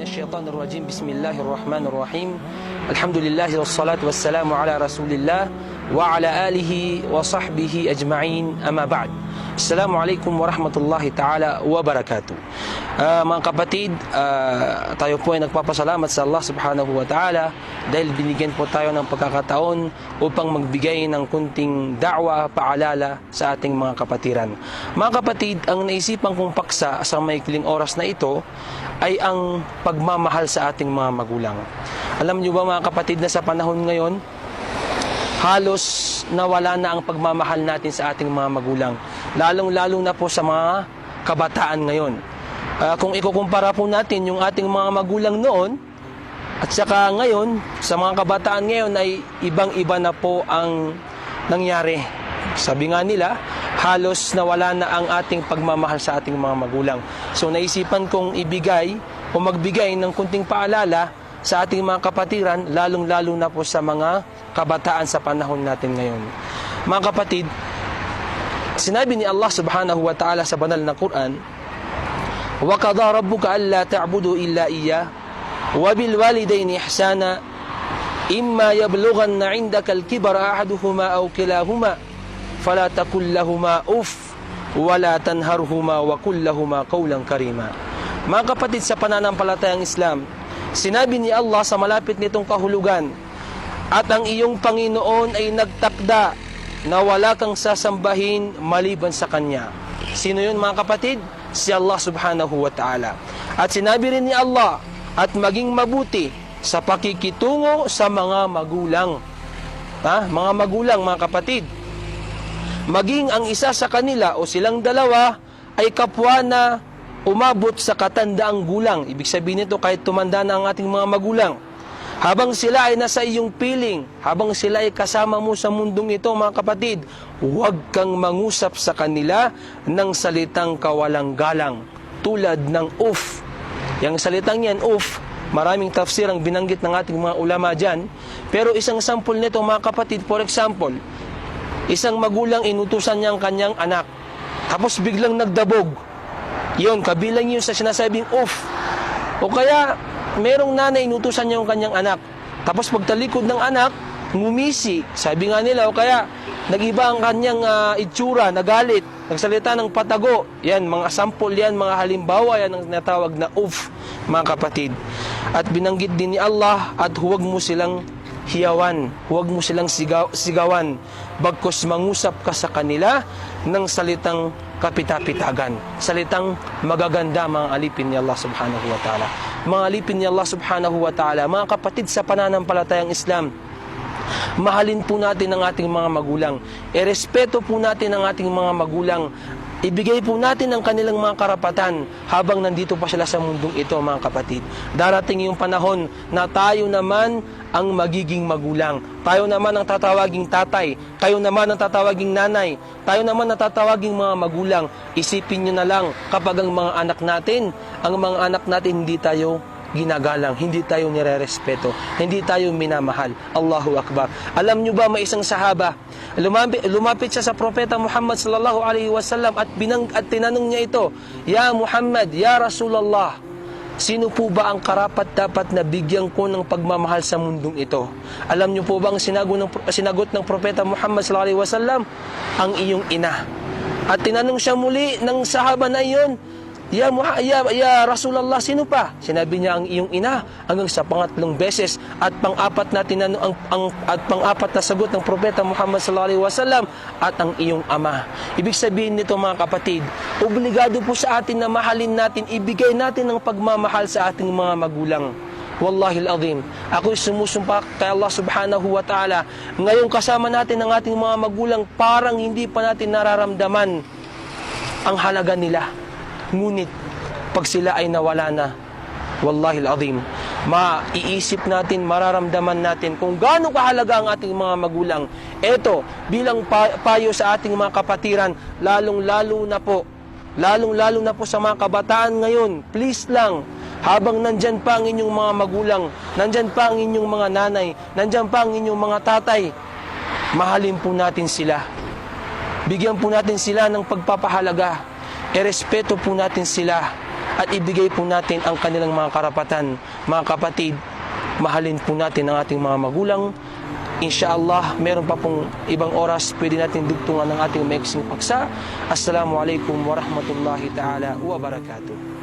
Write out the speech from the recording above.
الشيطان الرجيم. بسم الله الرحمن الرحيم. الحمد لله والصلاة والسلام على رسول الله وعلى آله وصحبه أجمعين. أما بعد. Assalamu alaikum warahmatullahi ta'ala wabarakatuh. Ah, mga kapatid, ah, tayo po ay nagpapasalamat sa Allah subhanahu wa ta'ala dahil binigyan po tayo ng pagkakataon upang magbigay ng kunting da'wa, paalala sa ating mga kapatiran. Mga kapatid, ang naisipan kong paksa sa maikling oras na ito ay ang pagmamahal sa ating mga magulang. Alam niyo ba mga kapatid na sa panahon ngayon, halos nawala na ang pagmamahal natin sa ating mga magulang. Lalong-lalong na po sa mga kabataan ngayon. Ah, kung ikukumpara po natin yung ating mga magulang noon at saka ngayon, sa mga kabataan ngayon ay ibang-iba na po ang nangyari. Sabi nga nila, halos nawala na ang ating pagmamahal sa ating mga magulang. So naisipan kong ibigay o magbigay ng kunting paalala sa ating mga kapatiran, lalong-lalo na po sa mga kabataan sa panahon natin ngayon. Mga kapatid, sinabi ni Allah subhanahu wa ta'ala sa banal na Quran, وَقَضَى رَبُّكَ أَلَّا تَعْبُدُوا إِلَّا إِيَّهِ وَبِالْوَالِدَيْنِ إِحْسَانًا إِمَّا يَبْلُغَنَّ عِندَكَ الْكِبَرَ أَحَدُهُمَا أَوْ كِلَاهُمَا فَلَا تَقُل لَّهُمَا أُفٍّ وَلَا تَنْهَرْهُمَا وَقُل لَّهُمَا قَوْلًا كَرِيمًا Mga kapatid sa pananampalatayang Islam, sinabi ni Allah sa malapit nitong kahulugan, at ang iyong Panginoon ay nagtakda na wala kang sasambahin maliban sa Kanya. Sino yun mga kapatid? Si Allah subhanahu wa ta'ala. At sinabi rin ni Allah, at maging mabuti sa pakikitungo sa mga magulang. Ha? Mga magulang, mga kapatid. Maging ang isa sa kanila o silang dalawa ay kapwa na umabot sa katandaang gulang. Ibig sabihin nito kahit tumanda na ang ating mga magulang. Habang sila ay nasa iyong piling, habang sila ay kasama mo sa mundong ito mga kapatid, huwag kang mangusap sa kanila ng salitang kawalang galang tulad ng uf. Yang salitang yan, uf, maraming tafsir ang binanggit ng ating mga ulama dyan. Pero isang sample nito mga kapatid, for example, isang magulang inutusan niya ang kanyang anak. Tapos biglang nagdabog. Yun, kabilang yun sa sinasabing uf. O kaya, merong nanay inutusan niya ang kanyang anak. Tapos pagtalikod ng anak, ngumisi. Sabi nga nila, o kaya, nagiba ang kanyang ah, itsura, nagalit, nagsalita ng patago. Yan, mga sample yan, mga halimbawa yan ang natawag na uf, mga kapatid. At binanggit din ni Allah, at huwag mo silang hiyawan, huwag mo silang sigaw, sigawan, bagkos mangusap ka sa kanila ng salitang kapitapitagan, salitang magaganda mga alipin ni Allah subhanahu wa ta'ala. Mga alipin ni Allah subhanahu wa ta'ala, mga kapatid sa pananampalatayang Islam, mahalin po natin ang ating mga magulang. Erespeto po natin ang ating mga magulang. Ibigay po natin ang kanilang mga karapatan habang nandito pa sila sa mundong ito, mga kapatid. Darating yung panahon na tayo naman ang magiging magulang. Tayo naman ang tatawaging tatay. Kayo naman ang tatawaging nanay. Tayo naman ang tatawaging mga magulang. Isipin nyo na lang kapag ang mga anak natin, ang mga anak natin hindi tayo ginagalang, hindi tayo nirerespeto, hindi tayo minamahal. Allahu Akbar. Alam nyo ba may isang sahaba, lumapit, lumapit siya sa propeta Muhammad sallallahu alaihi wasallam at binang at tinanong niya ito, Ya Muhammad, Ya Rasulullah, Sino po ba ang karapat dapat na bigyan ko ng pagmamahal sa mundong ito? Alam niyo po ba ang sinagot ng, sinagot ng propeta Muhammad sallallahu alaihi wasallam? Ang iyong ina. At tinanong siya muli ng sahaba na iyon, Ya, Muha- ya, ya Rasulullah, sino pa? Sinabi niya ang iyong ina hanggang sa pangatlong beses at pang-apat na tinanong ang, ang at pang-apat na sagot ng propeta Muhammad sallallahu alaihi wasallam at ang iyong ama. Ibig sabihin nito mga kapatid, obligado po sa atin na mahalin natin, ibigay natin ang pagmamahal sa ating mga magulang. Wallahi al-azim. Ako'y sumusumpa kay Allah subhanahu wa ta'ala. Ngayong kasama natin ang ating mga magulang, parang hindi pa natin nararamdaman ang halaga nila. Ngunit, pag sila ay nawala na, wallahi al-azim, maiisip natin, mararamdaman natin kung gaano kahalaga ang ating mga magulang. Ito, bilang pa- payo sa ating mga kapatiran, lalong-lalo na po, lalong-lalo na po sa mga kabataan ngayon, please lang, habang nandyan pa ang inyong mga magulang, nandyan pa ang inyong mga nanay, nandyan pa ang inyong mga tatay, mahalin po natin sila. Bigyan po natin sila ng pagpapahalaga. Erespeto po natin sila. at ibigay po natin ang kanilang mga karapatan. Mga kapatid, mahalin po natin ang ating mga magulang. Insyaallah, meron pa pong ibang oras pwede natin dugtungan ng ating maiksing paksa. Assalamualaikum warahmatullahi taala wabarakatuh.